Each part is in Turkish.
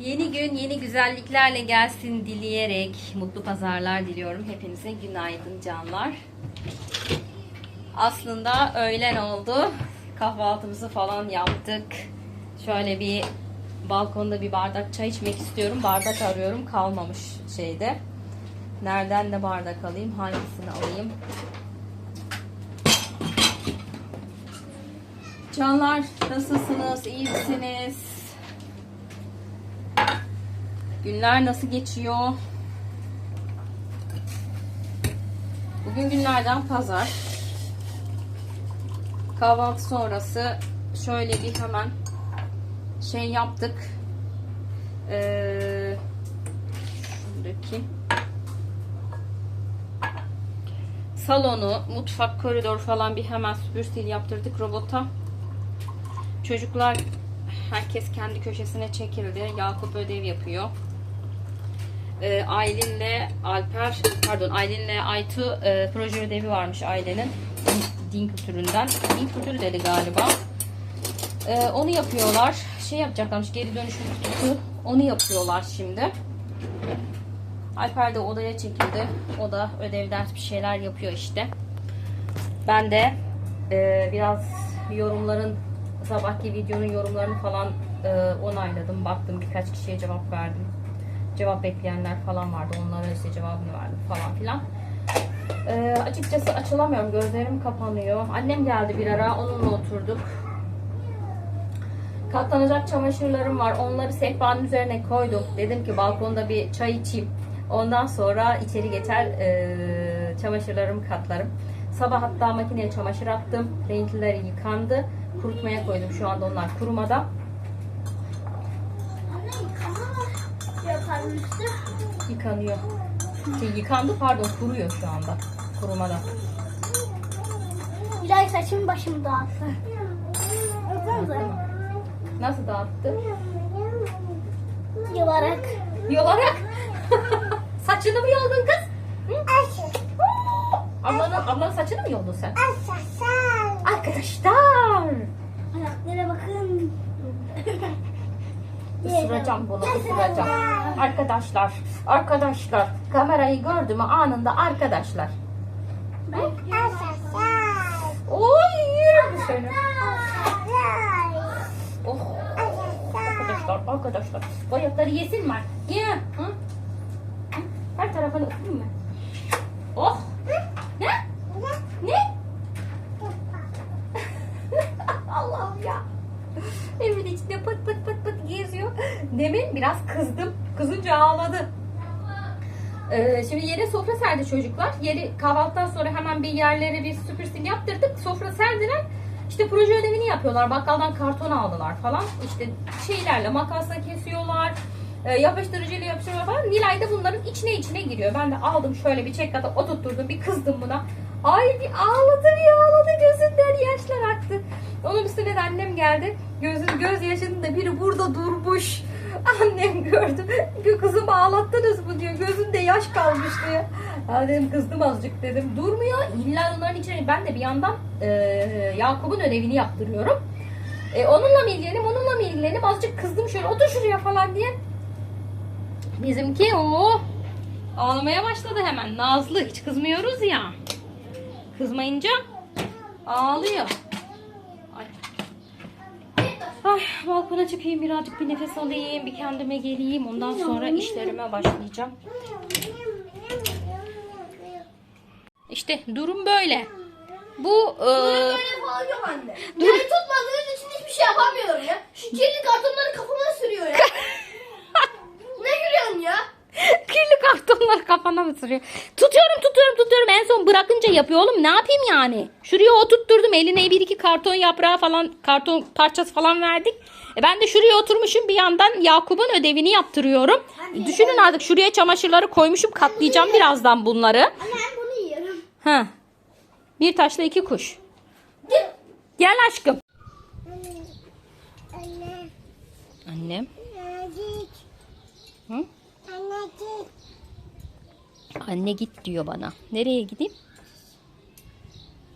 Yeni gün yeni güzelliklerle gelsin dileyerek mutlu pazarlar diliyorum. Hepinize günaydın canlar. Aslında öğlen oldu. Kahvaltımızı falan yaptık. Şöyle bir balkonda bir bardak çay içmek istiyorum. Bardak arıyorum. Kalmamış şeyde. Nereden de bardak alayım? Hangisini alayım? Canlar nasılsınız? İyi misiniz? Günler nasıl geçiyor? Bugün günlerden pazar. Kahvaltı sonrası şöyle bir hemen şey yaptık. Ee, şuradaki salonu, mutfak, koridor falan bir hemen süpürsil yaptırdık robota. Çocuklar herkes kendi köşesine çekildi. Yakup ödev yapıyor. Ee, Aylin'le Alper, pardon Aylin'le Aytu e, proje ödevi varmış ailenin. Din, kültüründen. Din kültürü dedi galiba. Ee, onu yapıyorlar. Şey yapacaklarmış geri dönüşüm kutusu. Onu yapıyorlar şimdi. Alper de odaya çekildi. O da ödev ders bir şeyler yapıyor işte. Ben de e, biraz yorumların sabahki videonun yorumlarını falan e, onayladım. Baktım birkaç kişiye cevap verdim. Cevap bekleyenler falan vardı. Onlara size cevabını verdim falan filan. E, açıkçası açılamıyorum. Gözlerim kapanıyor. Annem geldi bir ara. Onunla oturduk. Katlanacak çamaşırlarım var. Onları sehpanın üzerine koydum. Dedim ki balkonda bir çay içeyim. Ondan sonra içeri geçer e, çamaşırlarımı katlarım. Sabah hatta makineye çamaşır attım. Renklileri yıkandı. Kurutmaya koydum. Şu anda onlar kurumada. Anne yıkama yaparmıştı. Yıkanıyor. Şey, yıkandı pardon kuruyor şu anda. Kurumada. Bilal saçımı başımı dağıttı. Baksanıza. Nasıl dağıttı? Yılarak. Yolarak. saçını mı yoldun kız? Hı? Ablanın, ablanın saçını mı yoldun sen? Arkadaşlar. Ayaklara bakın. Isıracağım bunu ısıracağım. Arkadaşlar. Arkadaşlar. Kamerayı gördü mü anında arkadaşlar. Oy yerim seni. Oh. Arkadaşlar arkadaşlar. Bu ayakları yesin mi? Ye. Hı? Her tarafını ısırayım mı? Oh. Ne? Ne? Allah'ım ya. Evin içinde pıt pıt pıt pıt geziyor. Demin biraz kızdım. Kızınca ağladı. Ee, şimdi yere sofra serdi çocuklar. Yeri kahvaltıdan sonra hemen bir yerlere bir süpürsün yaptırdık. Sofra serdiler. İşte proje ödevini yapıyorlar. Bakkaldan karton aldılar falan. İşte şeylerle makasla kesiyorlar. E, yapıştırıcıyla yapıştırıyorlar falan. Nilay da bunların içine içine giriyor. Ben de aldım şöyle bir çek atıp oturtturdum. Bir kızdım buna. Ay bir ağladı bir ağladı. Gözünden yaşlar aktı. Onun üstüne de annem geldi. Gözün göz yaşının da biri burada durmuş. Annem gördü. Kızım ağlattınız mı diyor. Gözünde yaş kalmış diyor. Ya dedim kızdım azıcık dedim. Durmuyor. İlla onların içine. Ben de bir yandan e, Yakup'un ödevini yaptırıyorum. E, onunla mı ilgileneyim, onunla mı ilgileneyim? Azıcık kızdım şöyle otur şuraya falan diye. Bizimki o ağlamaya başladı hemen. Nazlı hiç kızmıyoruz ya. Kızmayınca ağlıyor. Ay. Ay, balkona çıkayım birazcık bir nefes alayım, bir kendime geleyim. Ondan sonra işlerime başlayacağım. İşte durum böyle. Bu e, Böyle falan yok anne. Yayı tutmadığınız için hiçbir şey yapamıyorum ya. Şu kirli kartonları kafama sürüyor ya. ne gülüyorsun ya? Kirli kartonları kafana mı sürüyor? Tutuyorum tutuyorum tutuyorum en son bırakınca yapıyor oğlum ne yapayım yani? Şuraya oturtturdum eline bir iki karton yaprağı falan karton parçası falan verdik. E ben de şuraya oturmuşum bir yandan Yakup'un ödevini yaptırıyorum. E düşünün artık şuraya çamaşırları koymuşum katlayacağım birazdan bunları. Anne ben bunu yiyorum. Ha. Bir taşla iki kuş. Gel aşkım. Anne. Annem. Annecik. Hı? Annecik. Anne git diyor bana. Nereye gideyim?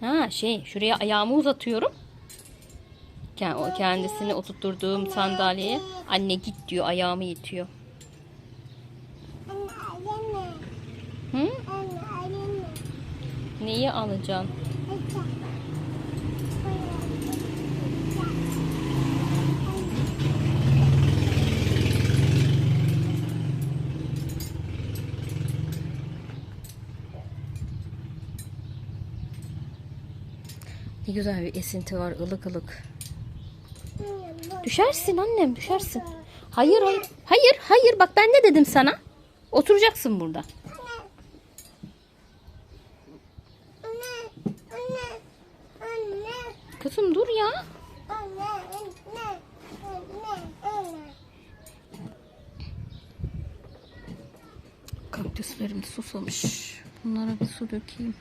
Ha şey şuraya ayağımı uzatıyorum. Kendisini oturtturduğum sandalyeye anne git diyor ayağımı itiyor. Anne. Hı? Anne. Neyi alacaksın? Ne güzel bir esinti var ılık ılık. Düşersin annem düşersin. Hayır hayır. Hayır hayır bak ben ne dedim sana? Oturacaksın burada. Kızım dur ya. Kaktüslerim susamış. Bunlara bir su dökeyim.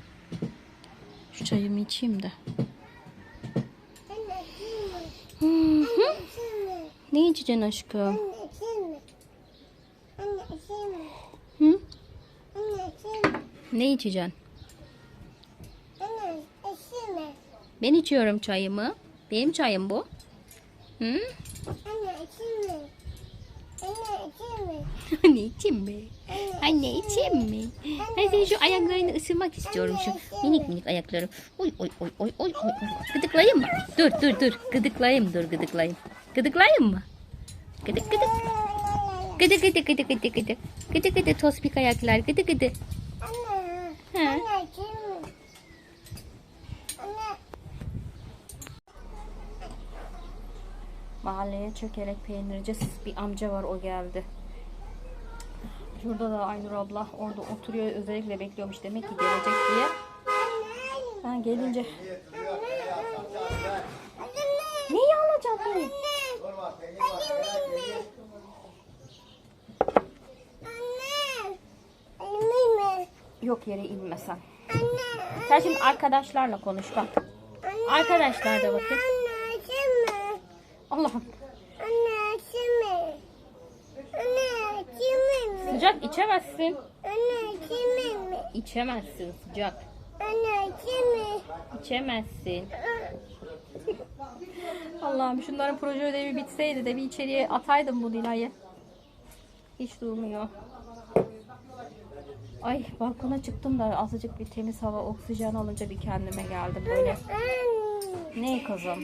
Şu çayımı içeyim de. Anne kimi? Hı hı. Anne kimi? Ne içeceksin aşkım? Anne kimi? Anne kimi? Hı? Anne kimi? Ne içeceksin? Anne kimi? Ben içiyorum çayımı. Benim çayım bu. Hı? Anne kimi? Anne kimi? Anne içeyim mi? Anne içeyim mi? Ben senin şu ayaklarını ısırmak istiyorum şu minik minik ayaklarım. Oy oy oy oy oy oy. oy. Gıdıklayayım mı? Dur dur dur. Gıdıklayayım dur gıdıklayayım. Gıdıklayayım mı? Gıdık gıdık. Gıdı gıdı gıdı gıdı gıdı. Gıdı gıdı tospik ayaklar gıdı gıdı. Anne. He. Anne. Mahalleye çökelek peynirci bir amca var o geldi. Şurada da Aynur abla orada oturuyor özellikle bekliyormuş demek ki gelecek diye. Ha gelince. Neyi alacaksın? Neyi? Yok yere inmesen. Sen şimdi arkadaşlarla konuş bak. Arkadaşlar da bakın. Allah'ım sıcak içemezsin. İçemezsin sıcak. İçemezsin. Allah'ım şunların proje ödevi bitseydi de bir içeriye ataydım bu Dilay'ı. Hiç durmuyor. Ay balkona çıktım da azıcık bir temiz hava oksijen alınca bir kendime geldim böyle. Ne kızım?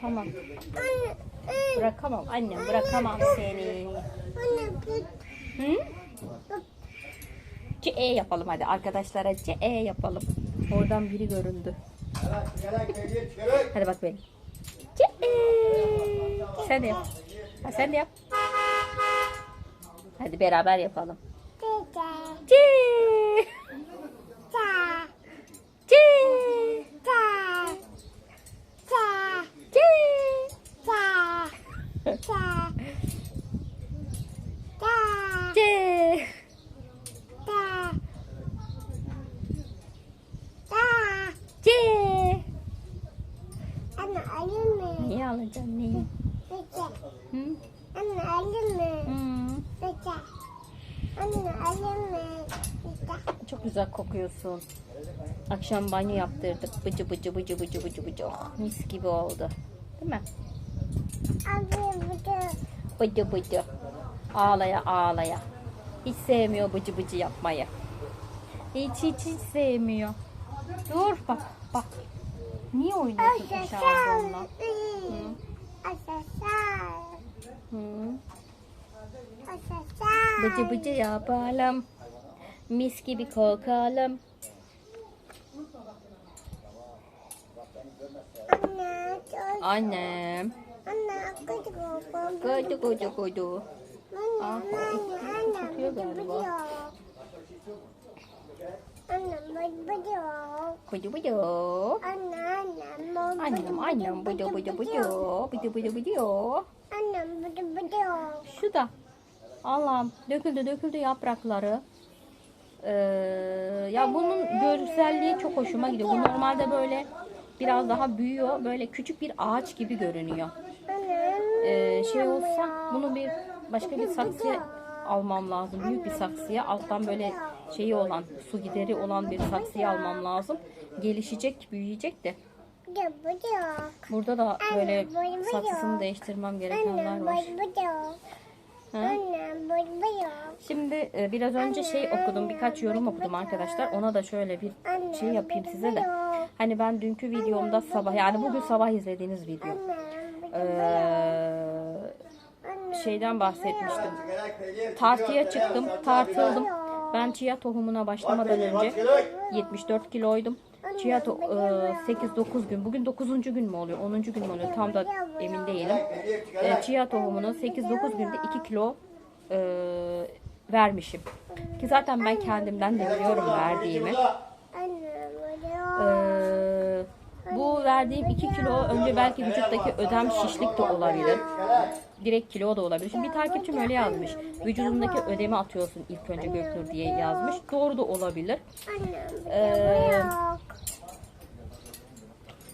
Tamam. Bırakamam annem bırakamam seni. Hı? C E yapalım hadi arkadaşlara C E yapalım. Oradan biri göründü. Hadi bak benim. C E. Sen de yap. Ha, sen de yap. Hadi beraber yapalım. C. C. C. C. C. Neyi alacaksın neyi? Hı? Hmm. Kokuyorsun. Akşam banyo yaptırdık. Bıcı bıcı bıcı bıcı bıcı bıcı. Oh, mis gibi oldu. Değil mi? Bıcı bıcı. Ağlaya ağlaya. Hiç sevmiyor bıcı bıcı yapmayı. Hiç hiç hiç sevmiyor. Dur bak bak. Niye oynuyorsun? Hı. Bıcı bıcı yapalım. Mis gibi kokalım. Annem. Koydu koydu koydu. Ah, tutuyor galiba. Bıcı bıcı. Annem annem bıcı bıcı bıcı. Bıcı bıcı bıcı. Şu da. Allah'ım döküldü döküldü yaprakları. Ee, ya bunun görselliği çok hoşuma gidiyor. Bu normalde böyle biraz daha büyüyor. Böyle küçük bir ağaç gibi görünüyor. Ee, şey olsa bunu bir başka bir saksıya almam lazım. Büyük bir saksıya. Alttan böyle şeyi olan, su gideri olan bir saksıya almam lazım. Gelişecek, büyüyecek de. burada da böyle saksısını değiştirmem gerekenler var. Anne. Şimdi e, biraz önce şey Anne, okudum, birkaç yorum okudum arkadaşlar. Ona da şöyle bir Anne, şey yapayım size de. Hani ben dünkü videomda sabah yani bugün sabah izlediğiniz video. Anne Ee, Anne. şeyden bahsetmiştim. Tartıya çıktım, tartıldım. Ben chia tohumuna başlamadan önce 74 kiloydum. Chia to- e, 8-9 gün. Bugün 9. gün mü oluyor? 10. gün mü oluyor? Tam da emin değilim. E, chia tohumunu 8-9 günde 2 kilo e, vermişim. Ki zaten ben kendimden de biliyorum verdiğimi. Ee, bu verdiğim 2 kilo önce belki vücuttaki ödem şişlik de olabilir. Direkt kilo da olabilir. Şimdi bir takipçim öyle yazmış. Vücudundaki ödemi atıyorsun ilk önce Göknur diye yazmış. Doğru da olabilir. Ee, burada yok.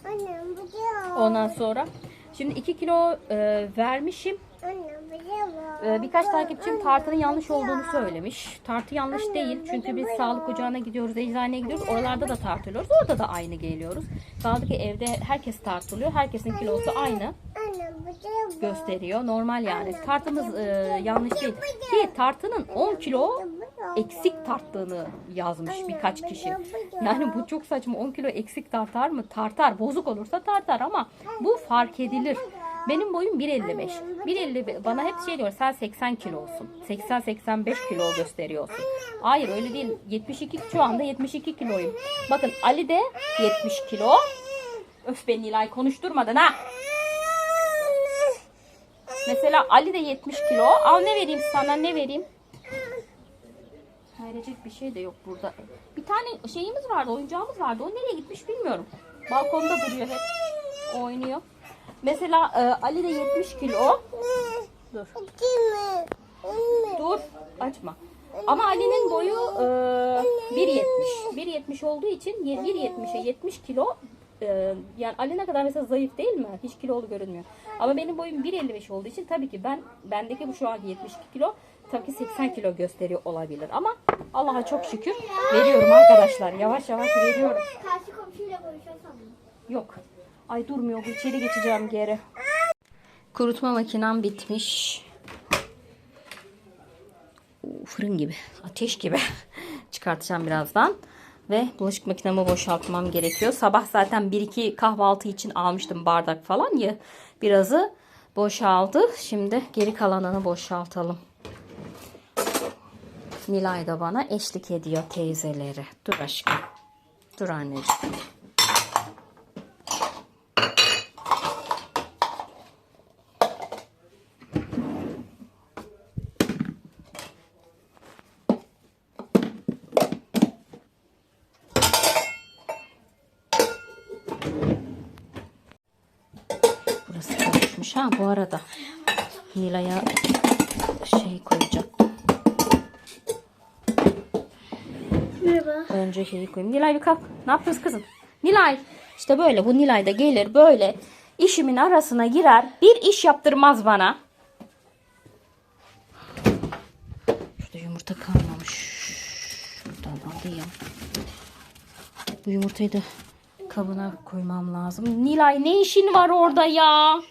Anne burada yok. Ondan sonra şimdi 2 kilo e, vermişim. Ee, birkaç takipçim tartının yanlış olduğunu söylemiş. Tartı yanlış değil. Çünkü biz sağlık ocağına gidiyoruz, eczaneye gidiyoruz. Oralarda da tartılıyoruz. Orada da aynı geliyoruz. Kaldı ki evde herkes tartılıyor. Herkesin kilosu aynı. Gösteriyor. Normal yani. Tartımız e, yanlış değil. Ki tartının 10 kilo eksik tarttığını yazmış birkaç kişi. Yani bu çok saçma. 10 kilo eksik tartar mı? Tartar. Bozuk olursa tartar ama bu fark edilir. Benim boyum 1.55. 1.50 bana hep şey diyor sen 80 kilosun. 80-85 kilo gösteriyorsun. Hayır öyle değil. 72 şu anda 72 kiloyum. Bakın Ali de 70 kilo. Öf beni Nilay konuşturmadın ha. Mesela Ali de 70 kilo. Al ne vereyim sana ne vereyim? Verecek bir şey de yok burada. Bir tane şeyimiz vardı, oyuncağımız vardı. O nereye gitmiş bilmiyorum. Balkonda duruyor hep. Oynuyor. Mesela e, Ali de 70 kilo. Dur. Dur. Açma. Ama Ali'nin boyu e, 1.70. 1.70 olduğu için 1.70'e 70 kilo e, yani Ali ne kadar mesela zayıf değil mi? Hiç kilolu görünmüyor. Ama benim boyum 1.55 olduğu için tabii ki ben bendeki bu şu anki 72 kilo tabii ki 80 kilo gösteriyor olabilir. Ama Allah'a çok şükür veriyorum arkadaşlar. Yavaş yavaş veriyorum. Karşı komşuyla konuşuyor sandım. Yok. Ay durmuyor. İçeri geçeceğim geri. Kurutma makinem bitmiş. Fırın gibi. Ateş gibi. Çıkartacağım birazdan. Ve bulaşık makinemi boşaltmam gerekiyor. Sabah zaten 1-2 kahvaltı için almıştım bardak falan ya. Birazı boşaldı. Şimdi geri kalanını boşaltalım. Nilay da bana eşlik ediyor teyzeleri. Dur aşkım. Dur anneciğim. Burası karışmış ha bu arada. Önce şeyi koyayım. Nilay bir kalk. Ne yapıyorsun kızım? Nilay. İşte böyle bu Nilay da gelir böyle işimin arasına girer. Bir iş yaptırmaz bana. Şurada yumurta kalmamış. Şuradan alayım. Bu yumurtayı da kabına koymam lazım. Nilay ne işin var orada ya?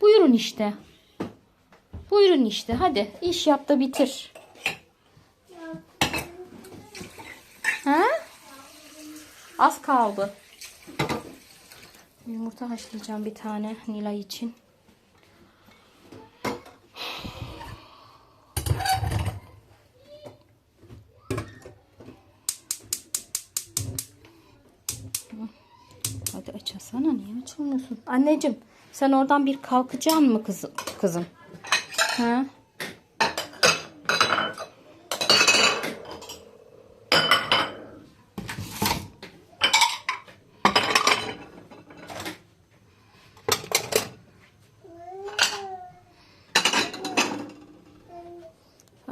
Buyurun işte. Buyurun işte. Hadi iş yap da bitir. Ha? Az kaldı. Yumurta haşlayacağım bir tane Nilay için. Hadi açasana niye açamıyorsun? Anneciğim sen oradan bir kalkacaksın mı kızım? kızım? Ha?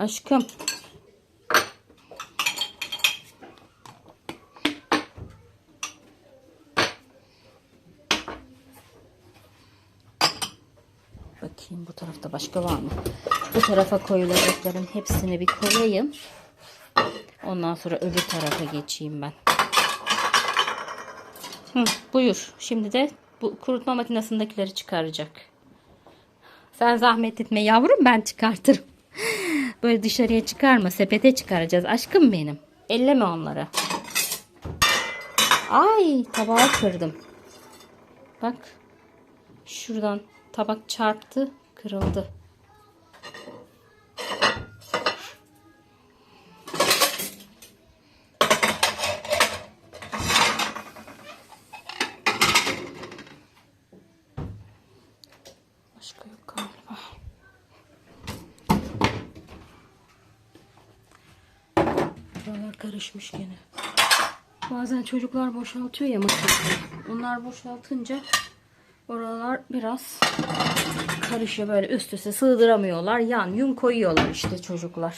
Aşkım. Bakayım bu tarafta başka var mı? Bu tarafa koyulacakların hepsini bir koyayım. Ondan sonra öbür tarafa geçeyim ben. Hı, buyur. Şimdi de bu kurutma makinesindekileri çıkaracak. Sen zahmet etme yavrum ben çıkartırım. Böyle dışarıya çıkarma. Sepete çıkaracağız. Aşkım benim. Elleme onları. Ay tabağı kırdım. Bak. Şuradan tabak çarptı. Kırıldı. Başka yok galiba. Buralar karışmış gene. Bazen çocuklar boşaltıyor ya makineyi. Onlar boşaltınca oralar biraz karışıyor böyle üst üste sığdıramıyorlar. Yan yun koyuyorlar işte çocuklar.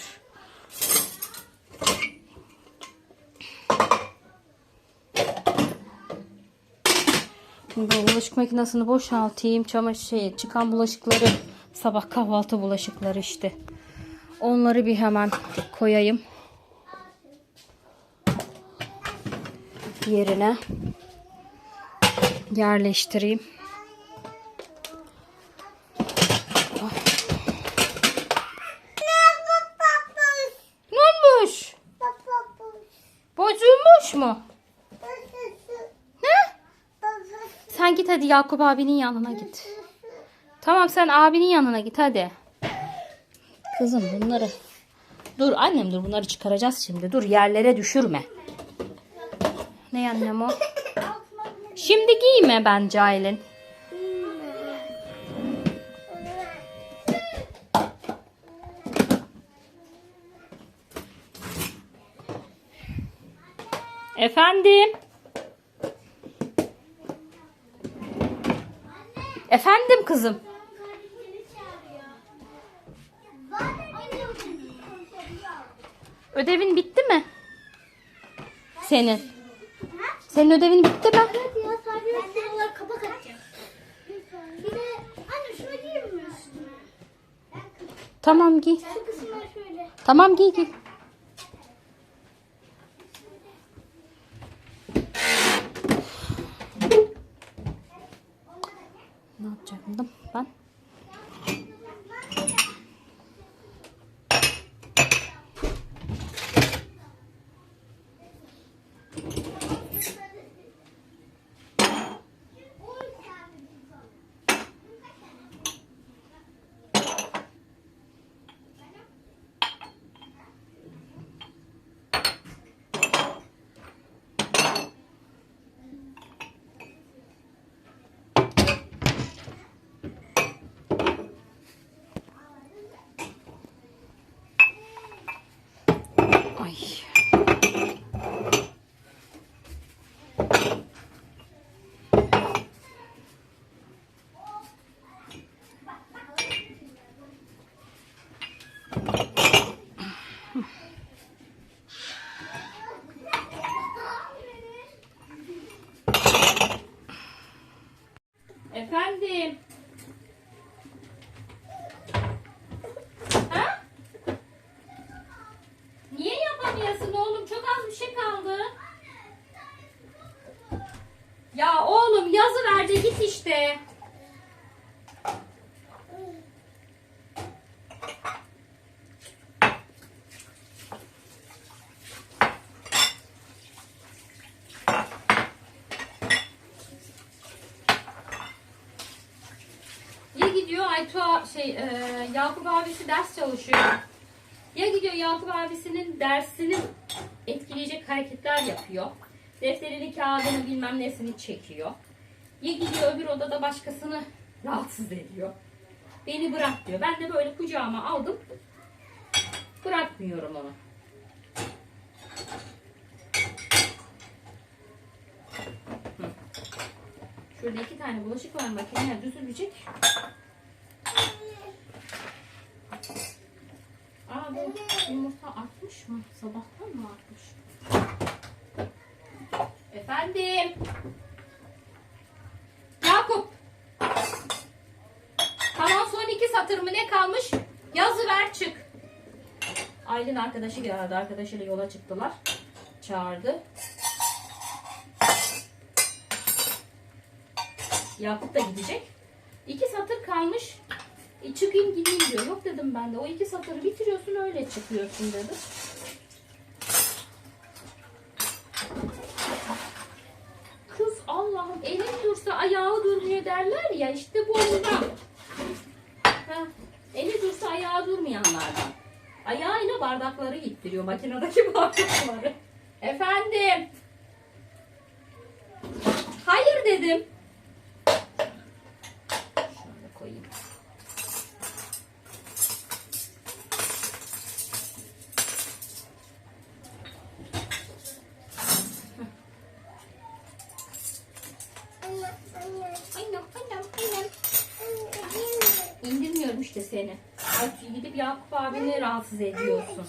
Şimdi bu bulaşık makinesini boşaltayım. Çamaşır şey, çıkan bulaşıkları sabah kahvaltı bulaşıkları işte. Onları bir hemen koyayım. Yerine yerleştireyim. Ne olmuş? Bozulmuş mu? Ne? Sen git hadi Yakup abinin yanına git. Tamam sen abinin yanına git hadi. Kızım bunları. Dur annem dur bunları çıkaracağız şimdi. Dur yerlere düşürme. Ne annem o? Şimdi giyme bence Aylin. Efendim? Efendim kızım? Ödevin bitti mi? Senin. Senin ödevin bitti mi? Evet ya sadece şuralar kapak atacağım. Bir de anne şunu giyer mi üstüne? Tamam giy. Şu kısımlar şöyle. Tamam giy giy. Ne yapacaktım ben? Ay. Efendim. Ha? Niye yapamıyorsun oğlum? Çok az bir şey kaldı. Ya oğlum yazı ver de git işte. Ya gidiyor Aytu şey e, Yakup abisi ders çalışıyor. Ya gidiyor Yakup abisinin dersini etkileyecek hareketler yapıyor. Defterini, kağıdını bilmem nesini çekiyor. Ya gidiyor öbür odada başkasını rahatsız ediyor. Beni bırak diyor. Ben de böyle kucağıma aldım. Bırakmıyorum onu. Şurada iki tane bulaşık var makineye düzülecek. Aa bu yumurta artmış mı? Sabahtan mı artmış? Efendim. Yakup. Tamam son iki satır mı ne kalmış? Yazı ver çık. Aylin arkadaşı geldi. Arkadaşıyla yola çıktılar. Çağırdı. Yakup da gidecek. İki satır kalmış. E, çıkayım gideyim diyor. Yok dedim ben de. O iki satırı bitiriyorsun öyle çıkıyorsun dedim. Kız Allah'ım elin dursa ayağı durmuyor derler ya işte bu ondan. Eli dursa ayağı durmayanlardan. Ayağıyla bardakları gittiriyor makinedeki bardakları. Efendim. Hayır dedim. Şöyle koyayım. İndirmiyorum işte seni. Ay gidip Yakup abini rahatsız ediyorsun.